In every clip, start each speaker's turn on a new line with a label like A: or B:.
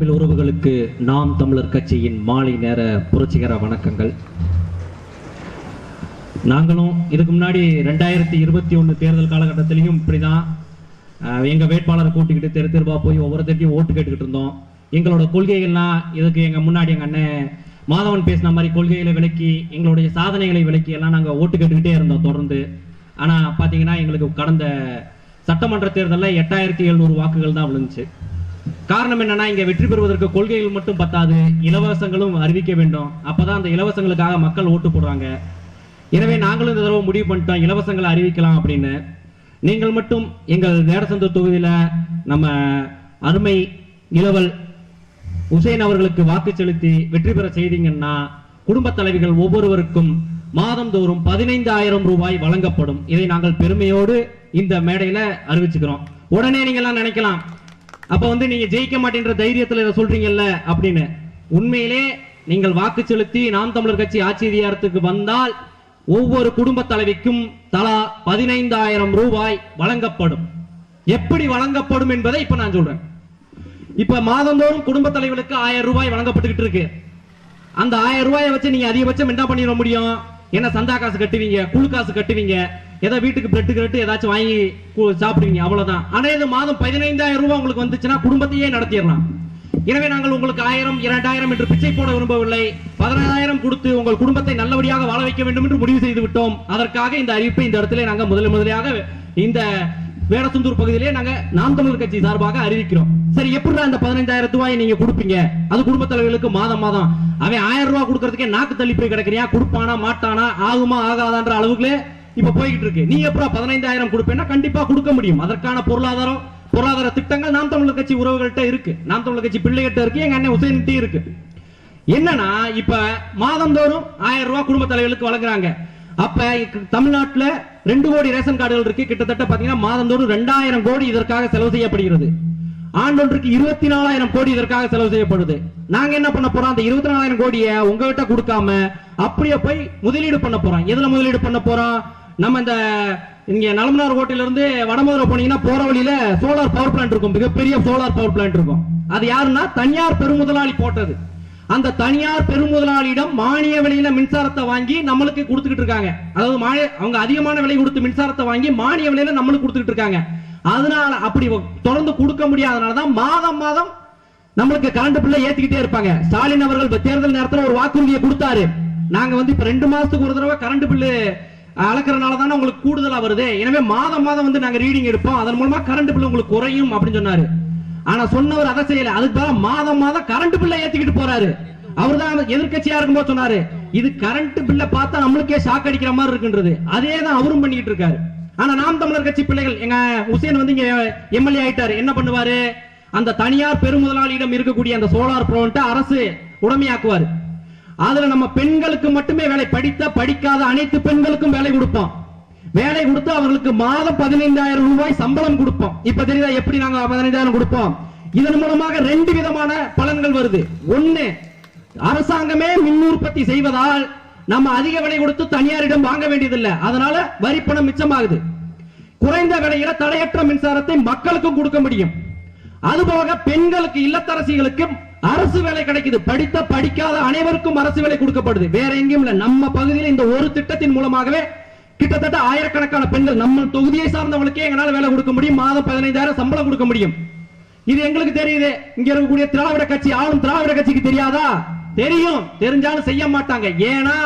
A: தமிழ் உறவுகளுக்கு நாம் தமிழர் கட்சியின் மாலை நேர புரட்சிகர வணக்கங்கள். நாங்களும் இதுக்கு முன்னாடி ரெண்டாயிரத்தி இருபத்தி ஒன்று தேர்தல் காலகட்டத்திலையும் இப்படிதான் எங்க வேட்பாளரை கூட்டிக்கிட்டு தெரு தெருவா போய் ஒவ்வொருத்தட்டையும் ஓட்டு கேட்டுக்கிட்டு இருந்தோம். எங்களோட கொள்கைகள்லாம் இதுக்கு எங்க முன்னாடி எங்க அண்ணன் மாதவன் பேசின மாதிரி கொள்கைகளை விளக்கி எங்களுடைய சாதனைகளை விளக்கி எல்லாம் நாங்க ஓட்டு கேட்டுக்கிட்டே இருந்தோம் தொடர்ந்து. ஆனா பாத்தீங்கன்னா எங்களுக்கு கடந்த சட்டமன்ற தேர்தலில் எட்டாயிரத்தி எழுநூறு வாக்குகள் தான் விழுந்துச்சு. காரணம் என்னன்னா இங்க வெற்றி பெறுவதற்கு கொள்கைகள் மட்டும் பத்தாது இலவசங்களும் அறிவிக்க வேண்டும். அப்பதான் அந்த இலவசங்களுக்காக மக்கள் ஓட்டு போடுறாங்க. எனவே நாங்களும் இந்த தடவை முடிவு பண்ணிட்டோம் இலவசங்களை அறிவிக்கலாம் அப்படின்னு. நீங்கள் மட்டும் எங்கள் நேரசந்தூர் தொகுதியில நம்ம அருமை இளவல் உசேன் அவர்களுக்கு வாக்கு செலுத்தி வெற்றி பெற செய்தீங்கன்னா குடும்ப தலைவிகள் ஒவ்வொருவருக்கும் மாதந்தோறும் பதினைந்தாயிரம் ரூபாய் வழங்கப்படும். இதை நாங்கள் பெருமையோடு இந்த மேடையில அறிவிச்சுக்கிறோம். உடனே நீங்க எல்லாம் நினைக்கலாம் அப்ப வந்து நீங்க ஜெயிக்க மாட்டேன்ற தைரியத்துல இதை சொல்றீங்கல்ல அப்படின்னு. உண்மையிலே நீங்கள் வாக்கு செலுத்தி நாம் தமிழர் கட்சி ஆட்சி அதிகாரத்துக்கு வந்தால் ஒவ்வொரு குடும்ப தலைவிக்கும் தலா பதினைந்தாயிரம் ரூபாய் வழங்கப்படும். எப்படி வழங்கப்படும் என்பதை இப்ப நான் சொல்றேன். இப்ப மாதந்தோறும் குடும்ப தலைவர்களுக்கு ஆயிரம் ரூபாய் வழங்கப்பட்டுக்கிட்டு இருக்கு. அந்த ஆயிரம் ரூபாயை வச்சு நீங்க அதிகபட்சம் என்ன பண்ணிட முடியும்? என்ன சந்தா காசு கட்டுவீங்க குழு காசு கட்டுவீங்க? ஏதோ வீட்டுக்கு பிரெட்டு கிரெட்டு ஏதாச்சும் வாங்கி சாப்பிடுவீங்க அவ்வளவுதான். ஆனா இது மாதம் பதினைந்தாயிரம் ரூபாய் உங்களுக்கு வந்துச்சுன்னா குடும்பத்தையே நடத்திடலாம். எனவே நாங்கள் உங்களுக்கு ஆயிரம் இரண்டாயிரம் என்று பிச்சை போட விரும்பவில்லை. பதினாயிரம் கொடுத்து உங்கள் குடும்பத்தை நல்லபடியாக வாழ வைக்க வேண்டும் என்று முடிவு செய்து விட்டோம். அதற்காக இந்த அறிவிப்பை இந்த இடத்திலே நாங்கள் முதல் முதலியாக இந்த வேடசுந்தூர் பகுதியிலே நாங்க நாம் தமிழர் கட்சி சார்பாக அறிவிக்கிறோம். சரி எப்படி அந்த பதினைந்தாயிரம் ரூபாயை நீங்க கொடுப்பீங்க? அது குடும்ப தலைவர்களுக்கு மாதம் மாதம். அவன் ஆயிரம் ரூபாய் கொடுக்கறதுக்கே நாக்கு தள்ளி போய் கிடக்குறியா? கொடுப்பானா மாட்டானா? ஆகுமா ஆகாதான்ற அளவுக்குள்ளே இப்ப போய்கிட்டு இருக்கு. நீ எப்படா பதினைந்தாயிரம் கொடுப்பேன்னா கண்டிப்பா கொடுக்க முடியும். அதற்கான பொருளாதாரம் பொருளாதார திட்டங்கள் நாம் தமிழர் கட்சி உறவுகள்கிட்ட இருக்கு. நாம் தமிழர் கட்சி பிள்ளைகிட்ட இருக்கு. எங்க அண்ணன் உசேன்கிட்ட இருக்கு. என்னன்னா இப்ப மாதந்தோறும் ஆயிரம் ரூபாய் குடும்ப தலைவர்களுக்கு வழங்குறாங்க. அப்ப தமிழ்நாட்டுல ரெண்டு கோடி ரேஷன் கார்டுகள் இருக்கு. கிட்டத்தட்ட பாத்தீங்கன்னா மாதந்தோறும் ரெண்டாயிரம் கோடி இதற்காக செலவு செய்யப்படுகிறது. ஆண்டொன்றுக்கு இருபத்தி நாலாயிரம் கோடி இதற்காக செலவு செய்யப்படுது. நாங்க என்ன பண்ண போறோம்? அந்த இருபத்தி நாலாயிரம் கோடியை உங்ககிட்ட கொடுக்காம அப்படியே போய் முதலீடு பண்ண போறோம். எதுல முதலீடு பண்ண போறோம்? நம்ம இந்த இங்க நலமனார் ஹோட்டல்ல இருந்து வடமதுரை போனீங்கன்னா போற வழியில சோலார் பவர் பிளான்ட் இருக்கும். மிகப்பெரிய சோலார் பவர் பிளான்ட் இருக்கும். அது யாருன்னா தனியார் பெருமுதலாளி போட்டது. அந்த தனியார் பெருமுதலாளியிடம் மானிய விலையில மின்சாரத்தை வாங்கி நம்மளுக்கு கொடுத்துக்கிட்டு இருக்காங்க. அதாவது மானிய அவங்க அதிகமான விலை கொடுத்து மின்சாரத்தை வாங்கி மானிய விலையில நம்மளுக்கு கொடுத்துக்கிட்டு இருக்காங்க. அதனால அப்படி தொடர்ந்து கொடுக்க முடியாதனால தான் மாதம் மாதம் நம்மளுக்கு கரண்ட் பில்லை ஏத்திக்கிட்டே இருப்பாங்க. ஸ்டாலின் அவர்கள் தேர்தல் நேரத்தில் ஒரு வாக்குறுதியை கொடுத்தாரு. நாங்க வந்து இப்ப ரெண்டு மாசத்துக்கு ஒரு தடவை கரண்ட் பில்லு அளக்கறனால தானே உங்களுக்கு கூடுதலா வருது. எனவே மாதம் மாதம் வந்து நாங்க ரீடிங் எடுப்போம். அதன் மூலமா கரண்ட் பில் உங்களுக்கு குறையும் அப்படின்னு சொன்னாரு. ஆனா சொன்னவர் அதை செய்யல. அதுக்கு பதிலா மாதம் மாதம் கரண்ட் பில்லை ஏத்திக்கிட்டு போறாரு. அவர்தான் எதிர்கட்சியா இருக்கும்போது சொன்னாரு இது கரண்ட் பில்ல பார்த்தா நம்மளுக்கே ஷாக் அடிக்கிற மாதிரி இருக்குன்றது. அதே தான் அவரும் பண்ணிக்கிட்டு இருக்காரு. ஆனா நாம் தமிழர் கட்சி பிள்ளைகள் எங்க உசேன் வந்து இங்க எம்எல்ஏ ஆயிட்டாரு. என்ன பண்ணுவாரு? அந்த தனியார் பெருமுதலாளியிடம் இருக்கக்கூடிய அந்த சோலார் பிளான்ட் அரசு உடமையாக்குவாரு. அதுல நம்ம பெண்களுக்கு மட்டுமே வேலை. படித்த படிக்காத அனைத்து பெண்களுக்கும் வேலை கொடுப்போம். வேலை கொடுத்து அவர்களுக்கு மாதம் பதினைந்தாயிரம் ரூபாய் சம்பளம் கொடுப்போம். இப்ப தெரியுதா எப்படி நாங்க பதினைந்தாயிரம் கொடுப்போம்? இதன் மூலமாக ரெண்டு விதமான பலன்கள் வருது. ஒண்ணு அரசாங்கமே மின் உற்பத்தி செய்வதால் நம்ம அதிக விலை கொடுத்து தனியாரிடம் வாங்க வேண்டியதில்லை. அதனால வரி பணம் மிச்சமாகுது. குறைந்த விலையில தடையற்ற மின்சாரத்தை மக்களுக்கும் கொடுக்க முடியும். அதுபோக பெண்களுக்கு இல்லத்தரசிகளுக்கு அரசு வேலை கிடைக்குது. படித்த படிக்காத அனைவருக்கும் அரசு வேலை கொடுக்கப்படுது. வேற எங்கேயும் இல்ல. நம்ம பகுதியில் இந்த ஒரு திட்டத்தின் மூலமாகவே கிட்டத்தட்ட ஆயிரக்கணக்கான பெண்கள் நம்ம தொகுதியை சார்ந்தவங்களுக்கே எங்களால வேலை கொடுக்க முடியும். மாதம் பதினைந்தாயிரம் சம்பளம் கொடுக்க முடியும். இது எங்களுக்கு தெரியுது. இங்க இருக்கக்கூடிய திராவிட கட்சி ஆளும் திராவிட கட்சிக்கு தெரியாதா? தெரியும். தெரிஞ்சாலும் செய்ய மாட்டாங்க. ஏன்னா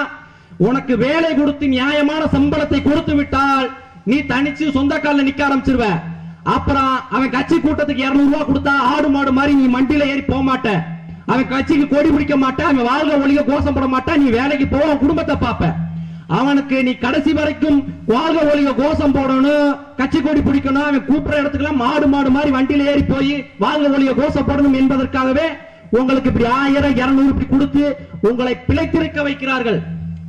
A: உனக்கு வேலை கொடுத்து நியாயமான சம்பளத்தை கொடுத்து விட்டால் நீ தனிச்சு சொந்த காலில் நிக்க ஆரம்பிச்சிருவேன் அப்புறம் அவன் கட்சி கூட்டத்துக்கு 200 ரூபாய் கொடுத்தா ஆடு மாடு மாதிரி நீ மண்டியில ஏறி போக மாட்ட. அவன் கட்சிக்கு கொடி பிடிக்க மாட்டான் அவன் வாழ்க ஒழிய கோஷம் போட மாட்டான் நீ வேலைக்கு போக குடும்பத்தை பார்ப்ப அவனுக்கு நீ கடைசி வரைக்கும் வாழ்க ஒழிய கோஷம் போடணும் கட்சி கொடி பிடிக்கணும் அவன் கூப்பிடுற இடத்துக்குலாம் மாடு மாடு மாதிரி வண்டியில ஏறி போய் வாழ்க ஒழிய கோஷம் போடணும் என்பதற்காகவே உங்களுக்கு இப்படி ஆயிரம் இருநூறு இப்படி கொடுத்து உங்களை பிழைத்திருக்க வைக்கிறார்கள்.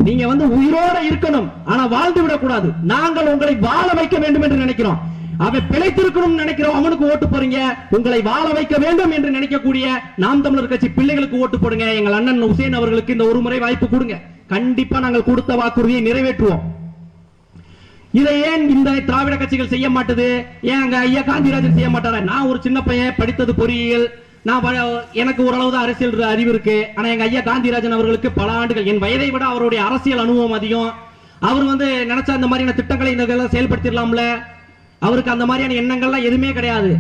A: நீங்க வந்து உயிரோட இருக்கணும் ஆனா வாழ்ந்து விடக்கூடாது. நாங்கள் உங்களை வாழ வைக்க வேண்டும் என்று நினைக்கிறோம். அவன் பிழைத்திருக்கணும் நினைக்கிறோம் அவனுக்கு ஓட்டு போறீங்க உங்களை வாழ வைக்க வேண்டும் என்று நினைக்கக்கூடிய நாம் தமிழர் கட்சி பிள்ளைகளுக்கு ஓட்டு போடுங்க. எங்கள் அண்ணன் உசேன் அவர்களுக்கு இந்த ஒரு முறை வாய்ப்பு கொடுங்க. கண்டிப்பா நாங்கள் கொடுத்த வாக்குறுதியை நிறைவேற்றுவோம். இதை ஏன் இந்த திராவிட கட்சிகள் செய்ய மாட்டது? ஏன் அங்க ஐயா காந்திராஜன் செய்ய மாட்டாரா? நான் ஒரு சின்ன பையன் படித்தது பொறியியல். நான் எனக்கு ஓரளவு தான் அரசியல் அறிவு இருக்கு. ஆனா எங்க ஐயா காந்திராஜன் அவர்களுக்கு பல ஆண்டுகள் என் வயதை விட அவருடைய அரசியல் அனுபவம் அதிகம். அவர் வந்து நினைச்சா இந்த மாதிரியான திட்டங்களை இந்த இதெல்லாம் செயல்படுத்திடலாம்ல? அவருக்கு அந்த மாதிரியான எண்ணங்கள்லாம் எதுவுமே கிடையாது.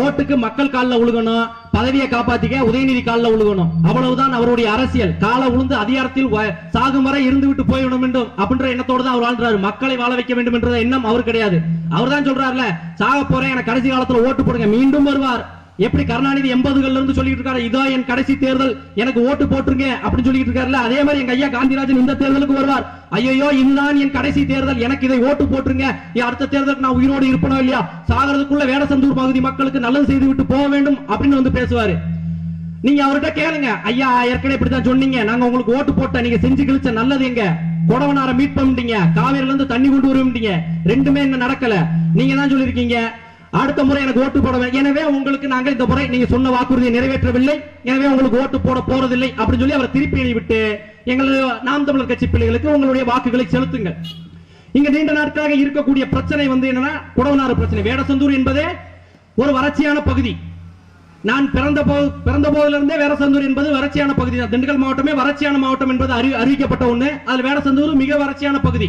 A: ஓட்டுக்கு மக்கள் கால்ல உழுகணும் பதவியை காப்பாத்திக்க உதயநிதி காலில் உழுகணும். அவ்வளவுதான் அவருடைய அரசியல். கால உழுந்து அதிகாரத்தில் சாகும் வரை இருந்து விட்டு போய்விட வேண்டும் அப்படின்ற எண்ணத்தோடு தான் அவர் வாழ்றாரு. மக்களை வாழ வைக்க வேண்டும் என்ற எண்ணம் அவர் கிடையாது. அவர் தான் சொல்றாருல சாக போறேன் எனக்கு கடைசி காலத்துல ஓட்டு போடுங்க மீண்டும் வருவார். எப்படி கருணாநிதி எண்பதுகள்ல இருந்து சொல்லிட்டு இருக்காரு? இதோ என் கடைசி தேர்தல். எனக்கு ஓட்டு போட்டுருங்க அப்படின்னு சொல்லிட்டு இருக்காருல்ல அதே மாதிரி எங்க ஐயா காந்திராஜன் இந்த தேர்தலுக்கு வருவார். ஐயோ இதுதான் என் கடைசி தேர்தல். எனக்கு இதை ஓட்டு போட்டுருங்க. அடுத்த தேர்தலுக்கு நான் உயிரோடு இருப்பனோ இல்லையா? சாகிறதுக்குள்ள வேடசந்தூர் பகுதி மக்களுக்கு நல்லது செய்து விட்டு போக வேண்டும் அப்படின்னு வந்து பேசுவாரு. நீங்க அவர்கிட்ட கேளுங்க. ஐயா ஏற்கனவே இப்படித்தான் சொன்னீங்க. நாங்க உங்களுக்கு ஓட்டு போட்ட நீங்க செஞ்சு கிழிச்ச நல்லது எங்க? கொடவனார மீட் பண்ணிட்டீங்க காவேரில இருந்து தண்ணி கொண்டு வருவீங்க ரெண்டுமே என்ன நடக்கல. நீங்க தான் சொல்லிருக்கீங்க அடுத்த முறை எனக்கு ஓட்டு போட எனவே உங்களுக்கு நாங்கள் இந்த முறை நீங்க சொன்ன வாக்குறுதியை நிறைவேற்றவில்லை. எனவே உங்களுக்கு ஓட்டு போட போறதில்லை அப்படின்னு சொல்லி அவர் திருப்பி எழுதிவிட்டு எங்களது நாம் தமிழர் கட்சி பிள்ளைகளுக்கு உங்களுடைய வாக்குகளை செலுத்துங்கள். இங்க நீண்ட நாட்களாக இருக்கக்கூடிய பிரச்சனை வந்து என்னன்னா குடவனாறு பிரச்சனை. வேடசந்தூர் என்பதே ஒரு வறட்சியான பகுதி. நான் பிறந்த போ பிறந்த போதிலிருந்தே வேடசந்தூர் என்பது வறட்சியான பகுதி தான். திண்டுக்கல் மாவட்டமே வறட்சியான மாவட்டம் என்பது அறிவிக்கப்பட்ட ஒண்ணு. அதுல வேடசந்தூர் மிக வறட்சியான பகுதி.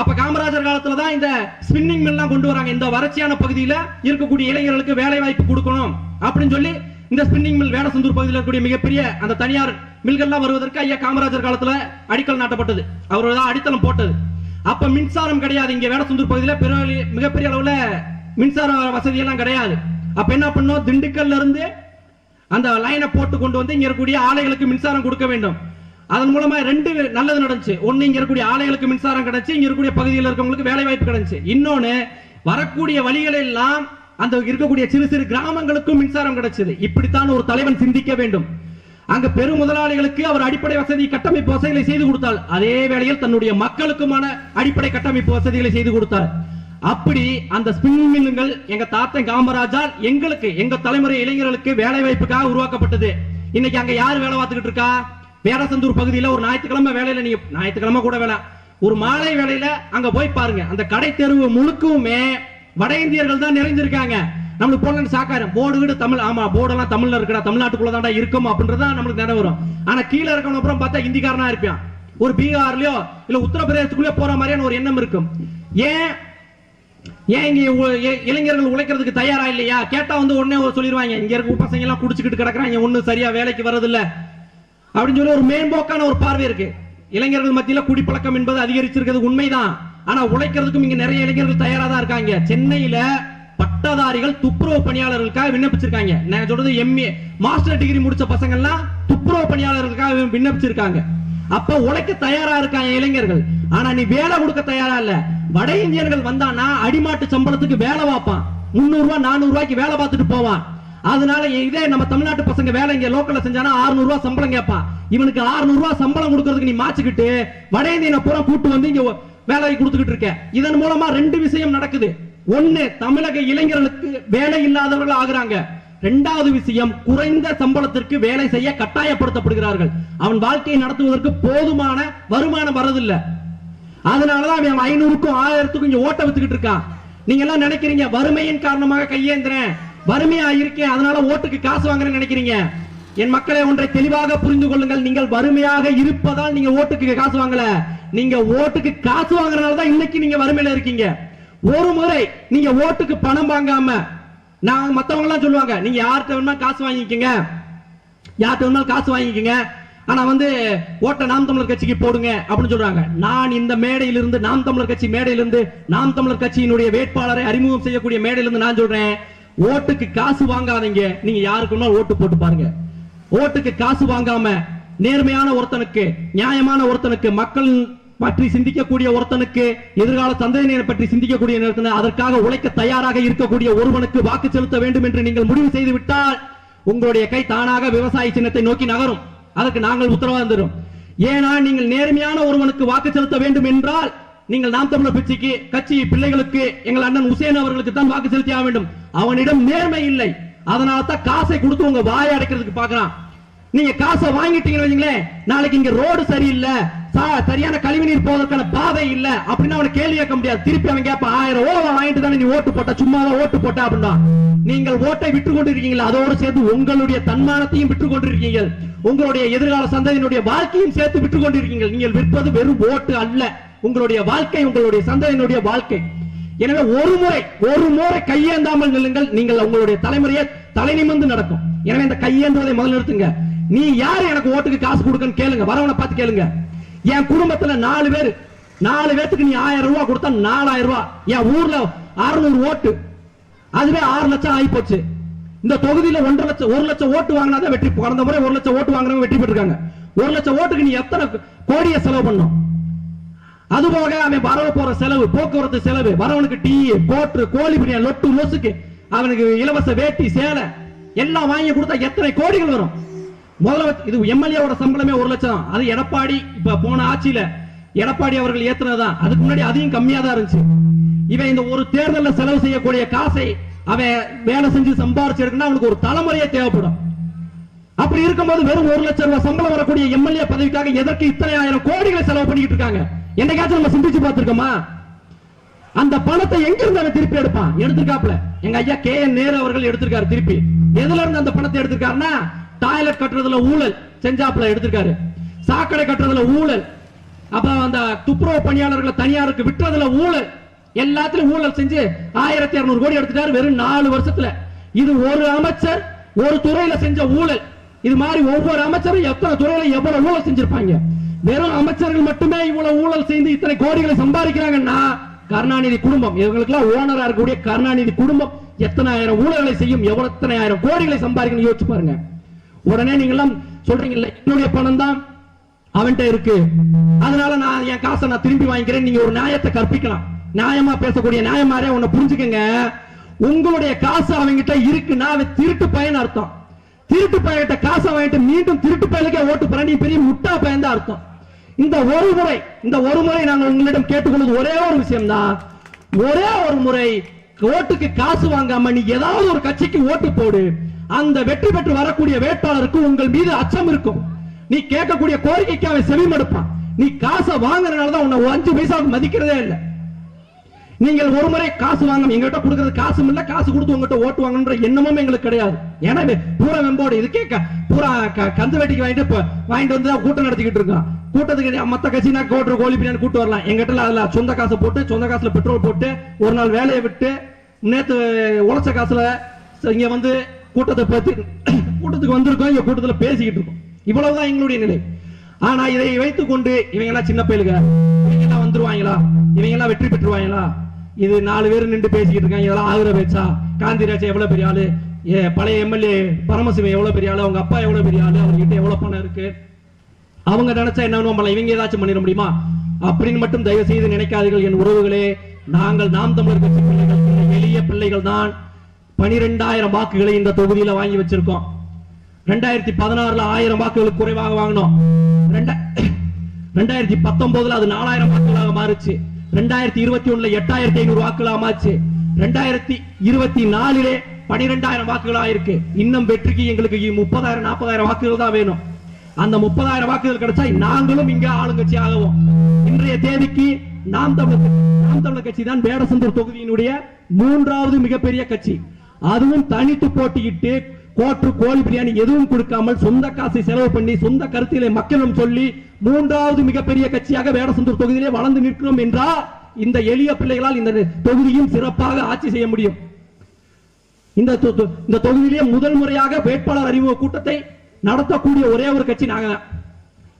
A: அப்ப காமராஜர் காலத்துல தான் இந்த ஸ்பின்னிங் மில்லாம் கொண்டு வராங்க. இந்த வறட்சியான பகுதியில இருக்கக்கூடிய இளைஞர்களுக்கு வேலை வாய்ப்பு கொடுக்கணும் அப்படின்னு சொல்லி இந்த ஸ்பின்னிங் மில் வேடசந்தூர் பகுதியில் இருக்கக்கூடிய மிகப்பெரிய அந்த தனியார் மில்கள்லாம் வருவதற்கு ஐயா காமராஜர் காலத்துல அடிக்கல் நாட்டப்பட்டது. அவரோட தான் அடித்தளம் போட்டது. அப்ப மின்சாரம் கிடையாது. இங்க வேடசந்தூர் பகுதியில பெரிய மிகப்பெரிய அளவுல மின்சார வசதி எல்லாம் கிடையாது. அப்ப என்ன பண்ணோம்? திண்டுக்கல்ல இருந்து அந்த லைனை போட்டு கொண்டு வந்து இங்க இருக்கக்கூடிய ஆலைகளுக்கு மின்சாரம் கொடுக்க வேண்டும். அதன் மூலமா ரெண்டு நல்லது நடந்துச்சு. ஒன்னு இங்க இருக்கக்கூடிய ஆலைகளுக்கு மின்சாரம் கிடைச்சு இங்க இருக்கக்கூடிய பகுதியில் இருக்கவங்களுக்கு வேலை வாய்ப்பு கிடைச்சு. இன்னொன்னு வரக்கூடிய வழிகள் எல்லாம் அந்த இருக்கக்கூடிய சிறு சிறு கிராமங்களுக்கும் மின்சாரம் கிடைச்சது. இப்படித்தான் ஒரு தலைவன் சிந்திக்க வேண்டும். அங்க பெரும் முதலாளிகளுக்கு அவர் அடிப்படை வசதி கட்டமைப்பு வசதிகளை செய்து கொடுத்தார். அதே வேளையில் தன்னுடைய மக்களுக்குமான அடிப்படை கட்டமைப்பு வசதிகளை செய்து கொடுத்தார். அப்படி அந்த ஸ்பின் மில்லுங்கள் எங்க தாத்தா காமராஜா எங்களுக்கு எங்க தலைமுறை இளைஞர்களுக்கு வேலை வாய்ப்புக்காக உருவாக்கப்பட்டது. இன்னைக்கு அங்க யார் வேலை பார்த்துக்கிட்டு இருக்கா? பேரசந்தூர் பகுதியில் ஒரு ஞாயிற்றுக்கிழமை வேலையில் நீங்க ஞாயிற்றுக்கிழமை கூட வேலை. ஒரு மாலை வேலையில அங்க போய் பாருங்க. அந்த கடை தெருவு முழுக்குமே வட இந்தியர்கள் தான் நிறைஞ்சிருக்காங்க நம்மளுக்கு போன சாக்காரு போர்டு வீடு தமிழ் ஆமா போர்டெல்லாம் தமிழ்ல இருக்கா தமிழ்நாட்டுக்குள்ள தான்டா இருக்கும் அப்படின்றதா நம்மளுக்கு நினைவு வரும். ஆனா கீழே இருக்கவன அப்புறம் பார்த்தா இந்திக்காரனா இருப்பான். ஒரு பீகார்லயோ இல்ல உத்தரப்பிரதேசத்துக்குள்ளே போற மாதிரியான ஒரு எண்ணம் இருக்கும். ஏன்? ஏன் இங்க இளைஞர்கள் உழைக்கிறதுக்கு தயாரா இல்லையா? கேட்டா வந்து உடனே ஒரு சொல்லிடுவாங்க இங்க இருக்க பசங்க எல்லாம் குடிச்சுக்கிட்டு கிடக்குறாங்க. ஒண்ணு சரியா வேலைக்கு வரதில்ல அப்படின்னு சொல்லி ஒரு மேம்போக்கான ஒரு பார்வை இருக்கு. இளைஞர்கள் மத்தியில குடிப்பழக்கம் என்பது அதிகரிச்சிருக்கிறது உண்மைதான். ஆனா உழைக்கிறதுக்கும் இங்க நிறைய இளைஞர்கள் தயாரா தான் இருக்காங்க. சென்னையில பட்டதாரிகள் துப்புரவு பணியாளர்களுக்காக விண்ணப்பிச்சிருக்காங்க. நான் சொல்றது எம்ஏ மாஸ்டர் டிகிரி முடிச்ச பசங்க எல்லாம் துப்புரவு பணியாளர்களுக்காக விண்ணப்பிச்சிருக்காங்க. அப்ப உழைக்க தயாரா இருக்காங்க இளைஞர்கள். ஆனா நீ வேலை கொடுக்க தயாரா இல்ல. வட இந்தியர்கள் வந்தானா அடிமாட்டு சம்பளத்துக்கு வேலை பார்ப்பான். முன்னூறு ரூபாய் நானூறு ரூபாய்க்கு வேலை பார்த்துட்டு போவான். அதனால இதே நம்ம தமிழ்நாட்டு பசங்க வேலை இங்க லோக்கல்ல செஞ்சானா 600 ரூபாய் சம்பளம் கேட்பான் இவனுக்கு 600 ரூபாய் சம்பளம் கொடுக்கறதுக்கு நீ மாச்சுக்கிட்டு வட இந்தியனை பூரா கூட்டு வந்து இங்க வேலை கொடுத்துக்கிட்டு இருக்க. இதன் மூலமா ரெண்டு விஷயம் நடக்குது. ஒண்ணு தமிழக இளைஞர்களுக்கு வேலை இல்லாதவர்கள் ஆகுறாங்க. இரண்டாவது விஷயம் குறைந்த சம்பளத்திற்கு வேலை செய்ய கட்டாயப்படுத்தப்படுகிறார்கள். அவன் வாழ்க்கையை நடத்துவதற்கு போதுமான வருமானம் வரதில்லை அதனாலதான் அவன் ஐநூறுக்கும் ஆயிரத்துக்கும் இங்க ஓட்ட வித்துக்கிட்டு இருக்கான். நீங்க எல்லாம் நினைக்கிறீங்க வறுமையின் காரணமாக கையேந்திரேன் வறுமையா இருக்கேன் அதனால ஓட்டுக்கு காசு வாங்குறேன்னு நினைக்கிறீங்க? என் மக்களை ஒன்றை தெளிவாக புரிந்து கொள்ளுங்கள். நீங்கள் வறுமையாக இருப்பதால் நீங்க ஓட்டுக்கு காசு வாங்கல. நீங்க ஓட்டுக்கு காசு வாங்குறதுனால தான் இன்னைக்கு நீங்க வறுமையில இருக்கீங்க. ஒரு முறை நீங்க ஓட்டுக்கு பணம் வாங்காம நான் மத்தவங்க எல்லாம் சொல்லுவாங்க நீங்க யார்கிட்ட வேணுமா காசு வாங்கிக்கோங்க. யார்கிட்ட வேணாலும் காசு வாங்கிக்கோங்க. ஆனா வந்து ஓட்ட நாம் தமிழர் கட்சிக்கு போடுங்க அப்படின்னு சொல்றாங்க. நான் இந்த மேடையிலிருந்து நாம் தமிழர் கட்சி மேடையிலிருந்து நாம் தமிழர் கட்சியினுடைய வேட்பாளரை அறிமுகம் செய்யக்கூடிய மேடையிலிருந்து நான் சொல்றேன். ஓட்டுக்கு காசு வாங்காதீங்க. நீங்க யாருக்கு ஓட்டு போட்டு பாருங்க. ஓட்டுக்கு காசு வாங்காம நேர்மையான ஒருத்தனுக்கு நியாயமான ஒருத்தனுக்கு மக்கள் பற்றி சிந்திக்கக்கூடிய ஒருத்தனுக்கு எதிர்கால சந்ததியினரை பற்றி சிந்திக்கக்கூடிய நேரத்தில் அதற்காக உழைக்க தயாராக இருக்கக்கூடிய ஒருவனுக்கு வாக்கு செலுத்த வேண்டும் என்று நீங்கள் முடிவு செய்து விட்டால் உங்களுடைய கை தானாக விவசாய சின்னத்தை நோக்கி நகரும். அதற்கு நாங்கள் உத்தரவாதம் தரும். ஏன்னா நீங்கள் நேர்மையான ஒருவனுக்கு வாக்கு செலுத்த வேண்டும் என்றால் நீங்கள் நாம் தமிழர் கட்சிக்கு கட்சி பிள்ளைகளுக்கு எங்கள் அண்ணன் உசேன் அவர்களுக்கு தான் வாக்கு செலுத்தியாக வேண்டும். அவனிடம் நேர்மை இல்லை. அதனால தான் காசை கொடுத்து உங்க வாயை அடைக்கிறதுக்கு பாக்குறான் நீங்க காசை வாங்கிட்டீங்கன்னு வச்சுங்களேன் நாளைக்கு இங்க ரோடு சரியில்லை சா- சரியான கழிவுநீர் போவதற்கான பாதை இல்ல அப்படின்னா அவனை கேள்வி கேட்க முடியாது. திருப்பி அவன் கேட்பான் ஆயிரம் ஓவ வாங்கிட்டு தானே நீ ஓட்டு போட்ட சும்மா ஓட்டு போட்ட அப்படின்னா நீங்கள் ஓட்டை விட்டு கொண்டிருக்கீங்களா அதோடு சேர்த்து உங்களுடைய தன்மானத்தையும் விட்டு கொண்டிருக்கீங்க உங்களுடைய எதிர்கால சந்ததியினுடைய வாழ்க்கையும் சேர்த்து விட்டு கொண்டிருக்கீங்க நீங்கள் விற்பது வெறும் ஓட்டு அல்ல. உங்களுடைய வாழ்க்கை உங்களுடைய சந்ததியினுடைய வாழ்க்கை. எனவே ஒரு முறை ஒரு முறை கையேந்தாமல் நில்லுங்கள். நீங்கள் உங்களுடைய தலைமுறையை தலை நிமிர்ந்து நடக்கும். எனவே இந்த கையேந்துவதை முதல்ல நிறுத்துங்க. நீ யார் எனக்கு ஓட்டுக்கு காசு கொடுக்கன்னு கேளுங்க. வரவனை பார்த்து கேளுங்க. என் குடும்பத்துல நாலு பேர். நாலு பேத்துக்கு நீ ஆயிரம் ரூபாய் கொடுத்தா நாலாயிரம் ரூபாய் என் ஊர்ல அறுநூறு ஓட்டு. அதுவே ஆறு லட்சம் ஆகி போச்சு இந்த தொகுதியில ஒன்றரை லட்சம் ஒரு லட்சம் ஓட்டு வாங்கினாதான் வெற்றி. கடந்த முறை ஒரு லட்சம் ஓட்டு வாங்குறவங்க வெற்றி பெற்றிருக்காங்க. ஒரு லட்சம் ஓட்டுக்கு நீ எத்தனை கோடியை செலவு பண்ணும் அது போக அவன் வரவு போற செலவு போக்குவரத்து செலவு வரவனுக்கு டீ போட்டு கோழி பிரியாணி லொட்டு லொசுக்கு அவனுக்கு இலவச வேட்டி சேலை எல்லாம் வாங்கி கொடுத்தா எத்தனை கோடிகள் வரும்? முதல்ல இது எம்எல்ஏவோட சம்பளமே ஒரு லட்சம். அது எடப்பாடி இப்ப போன ஆட்சியில எடப்பாடி அவர்கள் ஏத்துனதுதான். அதுக்கு முன்னாடி அதையும் கம்மியா தான் இருந்துச்சு. இவன் இந்த ஒரு தேர்தலில் செலவு செய்யக்கூடிய காசை அவன் வேலை செஞ்சு சம்பாரிச்சு எடுக்கணும்னா அவனுக்கு ஒரு தலைமுறையே தேவைப்படும். அப்படி இருக்கும்போது வெறும் ஒரு லட்சம் ரூபாய் சம்பளம் வரக்கூடிய எம்எல்ஏ பதவிக்காக எதற்கு இத்தனை ஆயிரம் கோடிகளை செலவு பண்ணிக்கிட்டு இருக்காங்க? என்னைக்காச்சும் நம்ம சிந்திச்சு பார்த்திருக்கோமா? அந்த பணத்தை எங்க இருந்து அவன் திருப்பி எடுப்பான்? எடுத்திருக்காப்ல எங்க ஐயா கே என் நேரு அவர்கள் எடுத்திருக்காரு திருப்பி. எதுல இருந்து அந்த பணத்தை எடுத்திருக்காருன்னா டாய்லெட் கட்டுறதுல ஊழல் செஞ்சாப்ல எடுத்திருக்காரு. சாக்கடை கட்டுறதுல ஊழல். அப்புறம் அந்த துப்புரவு பணியாளர்களை தனியாருக்கு விட்டுறதுல ஊழல். எல்லாத்துலயும் ஊழல் செஞ்சு ஆயிரத்தி இருநூறு கோடி எடுத்துட்டாரு வெறும் நாலு வருஷத்துல. இது ஒரு அமைச்சர் ஒரு துறையில செஞ்ச ஊழல். இது மாதிரி ஒவ்வொரு அமைச்சரும் எத்தனை துறையில எவ்வளவு ஊழல் செஞ்சிருப்பாங்க? வெறும் அமைச்சர்கள் மட்டுமே இவ்வளவு ஊழல் செய்து இத்தனை கோடிகளை சம்பாதிக்கிறாங்கன்னா கருணாநிதி குடும்பம். இவங்களுக்கெல்லாம் ஓனரா இருக்கக்கூடிய கருணாநிதி குடும்பம் எத்தனை ஆயிரம் ஊழல்களை செய்யும் எவ்வளவு எத்தனை ஆயிரம் கோடிகளை சம்பாதிக்கணும் யோசிச்சு பாருங்க. உடனே நீங்க எல்லாம் சொல்றீங்கல்ல என்னுடைய பணம் தான் அவன்கிட்ட இருக்கு. அதனால நான் என் காசை நான் திரும்பி வாங்கிக்கிறேன். நீங்க ஒரு நியாயத்தை கற்பிக்கலாம். நியாயமா பேசக்கூடிய நியாயமாரே உன்னை புரிஞ்சுக்கங்க. உங்களுடைய காசு அவங்கிட்ட இருக்குன்னா அவன் திருட்டு பயன் அர்த்தம். திருட்டு பையன்கிட்ட காசை வாங்கிட்டு மீண்டும் திருட்டு பயனுக்கே ஓட்டு போற நீ பெரிய முட்டா பயன் தான் அர்த்தம். இந்த ஒரு முறை இந்த ஒரு முறை நாங்கள் உங்களிடம் கேட்டுக்கொள்வது ஒரே ஒரு விஷயம் தான் ஒரே ஒரு முறை ஓட்டுக்கு காசு வாங்காம நீ ஏதாவது ஒரு கட்சிக்கு ஓட்டு போடு. அந்த வெற்றி பெற்று வரக்கூடிய வேட்பாளருக்கு உங்கள் மீது அச்சம் இருக்கும். நீ கேட்கக்கூடிய கோரிக்கைக்கு அவன் செவிமடுப்பான். நீ காசை வாங்குறதுனால தான் உன்னை அஞ்சு பைசாவுக்கு மதிக்கிறதே இல்லை. நீங்கள் ஒரு முறை காசு வாங்க எங்ககிட்ட கொடுக்கறது காசு இல்ல காசு கொடுத்து உங்ககிட்ட ஓட்டு வாங்கன்ற எண்ணமும் எங்களுக்கு கிடையாது. ஏன்னா பூரா வெம்போடு இது கேட்க பூரா க- கந்து வெட்டிக்கு வாங்கிட்டு வாங்கிட்டு வந்து கூட்டம் நடத்திக்கிட்டு இருக்கோம். கூட்டத்துக்கு மத்த கட்சினா கோட்டு கோழி பிரியாணி கூட்டு வரலாம். எங்கிட்ட அதுல சொந்த காசை போட்டு சொந்த காசுல பெட்ரோல் போட்டு ஒரு நாள் வேலையை விட்டு நேத்து உழைச்ச காசுல இங்க வந்து கூட்டத்தை பத்தி கூட்டத்துக்கு வந்திருக்கோம் இங்க கூட்டத்துல பேசிக்கிட்டு இருக்கோம். இவ்வளவுதான் எங்களுடைய நிலை. ஆனா இதை வைத்துக் கொண்டு இவங்க எல்லாம் சின்ன பயிலுங்க இவங்க எல்லாம் வந்துருவாங்களா? இவங்க எல்லாம் வெற்றி பெற்றுவாங்களா இது நாலு பேர் நின்று பேசிக்கிட்டு இருக்காங்க. இதெல்லாம் ஆகுற பேச்சா? காந்திராஜா எவ்வளவு பெரிய ஆளு? ஏ, பழைய எம்எல்ஏ பரமசிவம் எவ்வளவு பெரிய ஆளு? அவங்க அப்பா எவ்வளவு பெரிய ஆளு? அவர்கிட்ட எவ்வளவு பணம் இருக்கு? அவங்க நினைச்சா என்ன பண்ணலாம். இவங்க ஏதாச்சும் பண்ணிட முடியுமா? அப்படின்னு மட்டும் தயவு செய்து நினைக்காதீர்கள் என் உறவுகளே. நாங்கள் நாம் தமிழர் கட்சி பிள்ளைகள் எளிய பிள்ளைகள் தான். பனிரெண்டாயிரம் வாக்குகளை இந்த தொகுதியில வாங்கி வச்சிருக்கோம். ரெண்டாயிரத்தி பதினாறுல ஆயிரம் வாக்குகளுக்கு குறைவாக வாங்கினோம். ரெண்டாயிரத்தி பத்தொன்பதுல அது நாலாயிரம் வாக்குகளாக மாறுச்சு. ரெண்டாயிரத்தி இருபத்தி ஒண்ணுல எட்டாயிரத்தி ஐநூறு வாக்குகளாக ரெண்டாயிரத்தி இருபத்தி நாலுலே பனிரெண்டாயிரம் வாக்குகளா இருக்கு இன்னும் வெற்றிக்கு எங்களுக்கு முப்பதாயிரம் நாற்பதாயிரம் வாக்குகள் தான் வேணும். அந்த முப்பதாயிரம் வாக்குகள் கிடைச்சா நாங்களும் இங்க ஆளுங்கட்சி ஆகவும். இன்றைய தேதிக்கு நாம் தமிழர் கட்சி- நாம் தமிழர் கட்சி தான் வேடசந்தூர் தொகுதியினுடைய மூன்றாவது மிகப்பெரிய கட்சி. அதுவும் தனித்து போட்டியிட்டு கோட்டு கோழி பிரியாணி எதுவும் கொடுக்காமல் சொந்த காசை செலவு பண்ணி சொந்த கருத்திலே மக்களிடம் சொல்லி மூன்றாவது மிகப்பெரிய கட்சியாக வேடசந்தூர் தொகுதியிலே வளர்ந்து நிற்கிறோம் என்றால் இந்த எளிய பிள்ளைகளால் இந்த தொகுதியும் சிறப்பாக ஆட்சி செய்ய முடியும். இந்த தொ- இந்த தொகுதியிலே முதல் முறையாக வேட்பாளர் அறிமுக கூட்டத்தை நடத்தக்கூடிய ஒரே ஒரு கட்சி நாங்க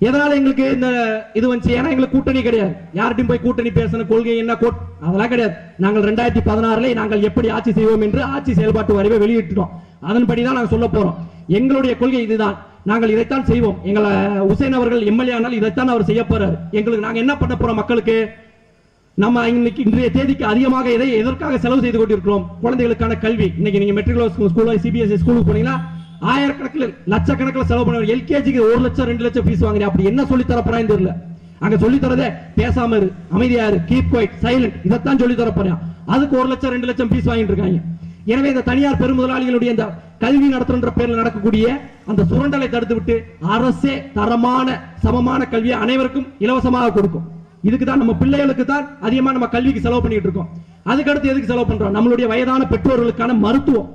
A: எதனால எங்களுக்கு இந்த இது வந்துச்சு? ஏன்னா எங்களுக்கு கூட்டணி கிடையாது. யார்கிட்டையும் போய் கூட்டணி பேசணும் கொள்கை என்ன கோட் அதெல்லாம் கிடையாது. நாங்கள் ரெண்டாயிரத்தி பதினாறுல நாங்கள் எப்படி ஆட்சி செய்வோம் என்று ஆட்சி செயல்பாட்டு வரைவை வெளியிட்டோம் அதன்படி தான் நாங்கள் சொல்ல போறோம். எங்களுடைய கொள்கை இதுதான். நாங்கள் இதைத்தான் செய்வோம். எங்களை உசேன் அவர்கள் எம்எல்ஏ ஆனால் இதைத்தான் அவர் செய்ய போறாரு. எங்களுக்கு நாங்க என்ன பண்ண போறோம் மக்களுக்கு? நம்ம இன்னைக்கு இன்றைய தேதிக்கு அதிகமாக எதை எதற்காக செலவு செய்து கொண்டிருக்கிறோம்? குழந்தைகளுக்கான கல்வி. இன்னைக்கு நீங்க மெட்ரிகுலர் ஸ்கூல் சிபிஎஸ்சி ஸ்கூலுக்கு போனீங்கன்னா ஆயிரக்கணக்கில் லட்சக்கணக்கில் செலவு பண்ணுவாங்க எல்கேஜிக்கு ஒரு லட்சம் ரெண்டு லட்சம் ஃபீஸ் வாங்குறீங்க. அப்படி என்ன சொல்லி தர தெரியல. அங்க சொல்லி தரதே பேசாம இரு. அமைதியா இரு. கீப் குவைட் சைலண்ட் இதைத்தான் சொல்லி தர அதுக்கு ஒரு லட்சம் ரெண்டு லட்சம் ஃபீஸ் வாங்கிட்டு இருக்காங்க. எனவே இந்த தனியார் பெருமுதலாளிகளுடைய இந்த
B: கல்வி நடத்துற பேர்ல நடக்கக்கூடிய அந்த சுரண்டலை தடுத்து விட்டு அரசே தரமான சமமான கல்வியை அனைவருக்கும் இலவசமாக கொடுக்கும். இதுக்கு தான் நம்ம பிள்ளைகளுக்கு தான் அதிகமா நம்ம கல்விக்கு செலவு பண்ணிட்டு இருக்கோம். அதுக்கு அடுத்து எதுக்கு செலவு பண்றோம்? நம்மளுடைய வயதான பெற்றோர்களுக்கான மருத்துவம்.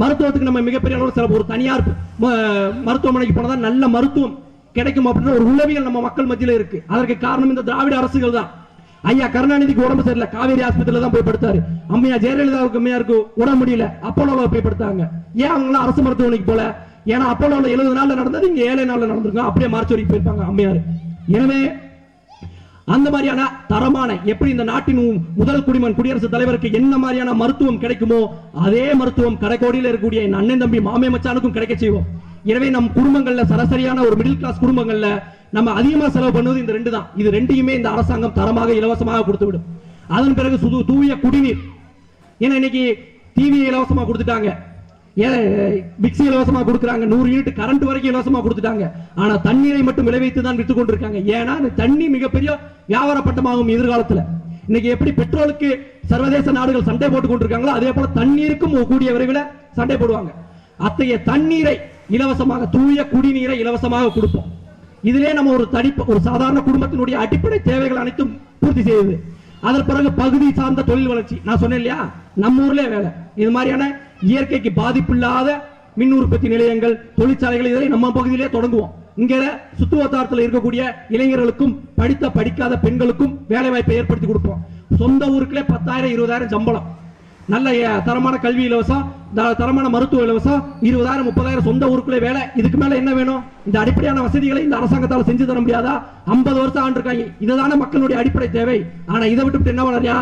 B: மருத்துவத்துக்கு நம்ம மிகப்பெரிய அளவில் செலவு. ஒரு தனியார் மருத்துவமனைக்கு போனதான் நல்ல மருத்துவம் கிடைக்கும் அப்படின்ற ஒரு உளவியல் நம்ம மக்கள் மத்தியில் இருக்கு. அதற்கு காரணம் இந்த திராவிட அரசுகள் தான். ஐயா கருணாநிதிக்கு உடம்பு சரியில்லை. காவேரி ஆஸ்பத்திரியில தான் போய் படுத்தாரு. அம்மையா ஜெயலலிதாவுக்கு அம்மையாருக்கு உடம்பு முடியல. அப்போலோல போய் படுத்தாங்க. ஏன் அவங்களாம் அரசு மருத்துவமனைக்கு போல? ஏன்னா அப்போலோவில் எழுபது நாள்ல நடந்தது இங்க ஏழை நாள்ல நடந்திருக்கும். அப்படியே மார்ச் வரைக்கும் போயிருப்பாங்க அம்மையார். எனவே அந்த மாதிரியான தரமான எப்படி இந்த நாட்டின் முதல் குடிமன் குடியரசுத் தலைவருக்கு என்ன மாதிரியான மருத்துவம் கிடைக்குமோ அதே மருத்துவம் கடைக்கோடியில் இருக்கக்கூடிய என் அண்ணன் தம்பி மாமே மச்சானுக்கும் கிடைக்க செய்வோம். எனவே நம் குடும்பங்கள்ல சராசரியான ஒரு மிடில் கிளாஸ் குடும்பங்கள்ல நம்ம அதிகமா செலவு பண்ணுவது இந்த ரெண்டு தான் இது ரெண்டையுமே இந்த அரசாங்கம் தரமாக இலவசமாக கொடுத்து விடும் அதன் பிறகு சுது தூய குடிநீர். ஏன்னா இன்னைக்கு டிவி இலவசமா கொடுத்துட்டாங்க. ஏன் மிக்ஸி இலவசமா கொடுக்குறாங்க. நூறு யூனிட் கரண்ட் வரைக்கும் இலவசமா கொடுத்துட்டாங்க. ஆனா தண்ணீரை மட்டும் விளைவித்து தான் வித்து கொண்டிருக்காங்க. ஏன்னா தண்ணி மிகப்பெரிய வியாபார பட்டமாகும் எதிர்காலத்துல. இன்னைக்கு எப்படி பெட்ரோலுக்கு சர்வதேச நாடுகள் சண்டை போட்டு கொண்டிருக்காங்களோ அதே போல தண்ணீருக்கும் கூடிய விரைவில் சண்டை போடுவாங்க. அத்தகைய தண்ணீரை இலவசமாக தூய குடிநீரை இலவசமாக கொடுப்போம். இதிலே நம்ம ஒரு தனி ஒரு சாதாரண குடும்பத்தினுடைய அடிப்படை தேவைகள் அனைத்தும் பூர்த்தி செய்யுது அதன் பிறகு பகுதி சார்ந்த தொழில் வளர்ச்சி. நான் சொன்னேன் இல்லையா? நம்ம ஊர்லேயே வேலை. இது மாதிரியான இயற்கைக்கு பாதிப்பில்லாத மின் உற்பத்தி நிலையங்கள் தொழிற்சாலைகள் இதனை நம்ம பகுதியிலே தொடங்குவோம். இங்க சுத்துவட்டாரத்தில் இருக்கக்கூடிய இளைஞர்களுக்கும் படித்த படிக்காத பெண்களுக்கும் வேலை வாய்ப்பை ஏற்படுத்தி கொடுப்போம். சொந்த ஊருக்குள்ளே பத்தாயிரம் இருபதாயிரம் சம்பளம். நல்ல தரமான கல்வி இலவசம் தரமான மருத்துவ இலவசம் இருபதாயிரம் முப்பதாயிரம் சொந்த ஊருக்குள்ளே வேலை. இதுக்கு மேல என்ன வேணும்? இந்த அடிப்படையான வசதிகளை இந்த அரசாங்கத்தால் செஞ்சு தர முடியாதா? ஐம்பது வருஷம் ஆண்டு இருக்காங்க இதுதானே மக்களுடைய அடிப்படை தேவை. ஆனா இதை விட்டுவிட்டு என்ன வளரியா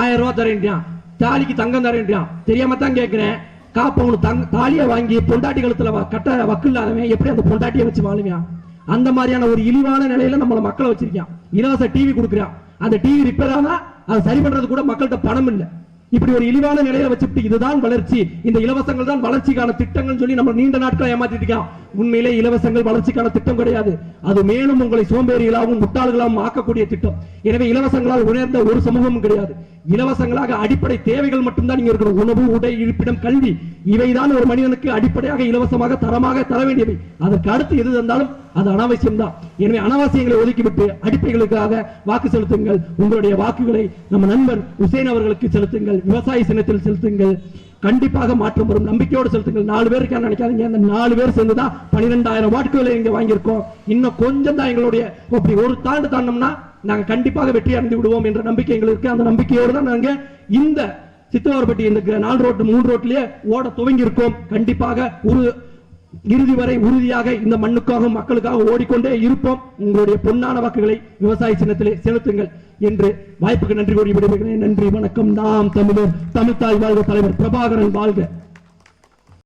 B: ஆயிரம் ரூபாய் தரேன்டியான் தாலிக்கு தங்கம் தரேன்டியான் தெரியாம தான் கேட்கிறேன் காப்பவனு தங்க தாலியை வாங்கி பொண்டாட்டி கழுத்துல கட்ட வக்கு இல்லாதவன் எப்படி அந்த பொண்டாட்டியை வச்சு வாழுவியான்? அந்த மாதிரியான ஒரு இழிவான நிலையில நம்மள மக்களை வச்சிருக்கான். இலவச டிவி கொடுக்குறான். அந்த டிவி ரிப்பேர் ஆனா அதை சரி பண்றது கூட மக்கள்கிட்ட பணம் இல்லை. இப்படி ஒரு இழிவான நிலையில வச்சுட்டு இதுதான் வளர்ச்சி. இந்த இலவசங்கள் தான் வளர்ச்சிக்கான திட்டங்கள் சொல்லி நம்ம நீண்ட நாட்களை ஏமாத்திட்டு உண்மையிலே இலவசங்கள் வளர்ச்சிக்கான திட்டம் கிடையாது. அது மேலும் உங்களை சோம்பேறிகளாகவும் முட்டாள்களாகவும் ஆக்கக்கூடிய திட்டம். எனவே இலவசங்களால் உணர்ந்த ஒரு சமூகமும் கிடையாது. இலவசங்களாக அடிப்படை தேவைகள் மட்டும்தான் இங்க இருக்கிற உணவு உடை இருப்பிடம் கல்வி இவைதான் ஒரு மனிதனுக்கு அடிப்படையாக இலவசமாக தரமாக தர வேண்டியவை. அதற்கு அடுத்து எது தந்தாலும் அது அனாவசியம் தான் எனவே அனாவசியங்களை ஒதுக்கிவிட்டு அடிப்படைகளுக்காக வாக்கு செலுத்துங்கள். உங்களுடைய வாக்குகளை நம்ம நண்பர் உசேன் அவர்களுக்கு செலுத்துங்கள். விவசாய சின்னத்தில் செலுத்துங்கள். கண்டிப்பாக மாற்றம் வரும். நம்பிக்கையோடு செலுத்துங்கள். நாலு பேருக்கு நினைக்காதீங்க. அந்த நாலு பேர் சேர்ந்து தான் பன்னிரெண்டாயிரம் வாக்குகளை இங்க வாங்கியிருக்கோம். இன்னும் கொஞ்சம் தான் எங்களுடைய அப்படி ஒரு தாண்டு தாண்டோம்னா நாங்க கண்டிப்பாக வெற்றி அடைந்து விடுவோம் என்ற நம்பிக்கை எங்களுக்கு அந்த நம்பிக்கையோடு தான் நாங்க இந்த சித்தவார்பட்டி இந்த நாலு ரோட்டு மூணு ரோட்லயே ஓட துவங்கி இருக்கோம் கண்டிப்பாக ஒரு இறுதி வரை உறுதியாக இந்த மண்ணுக்காக மக்களுக்காக ஓடிக்கொண்டே இருப்போம். உங்களுடைய பொன்னான வாக்குகளை விவசாய சின்னத்திலே செலுத்துங்கள் என்று வாய்ப்புக்கு நன்றி கூறி விடுகிறேன் நன்றி வணக்கம். நாம் தமிழர் தமிழ்தாய் வாழ்க தலைவர் பிரபாகரன் வாழ்க.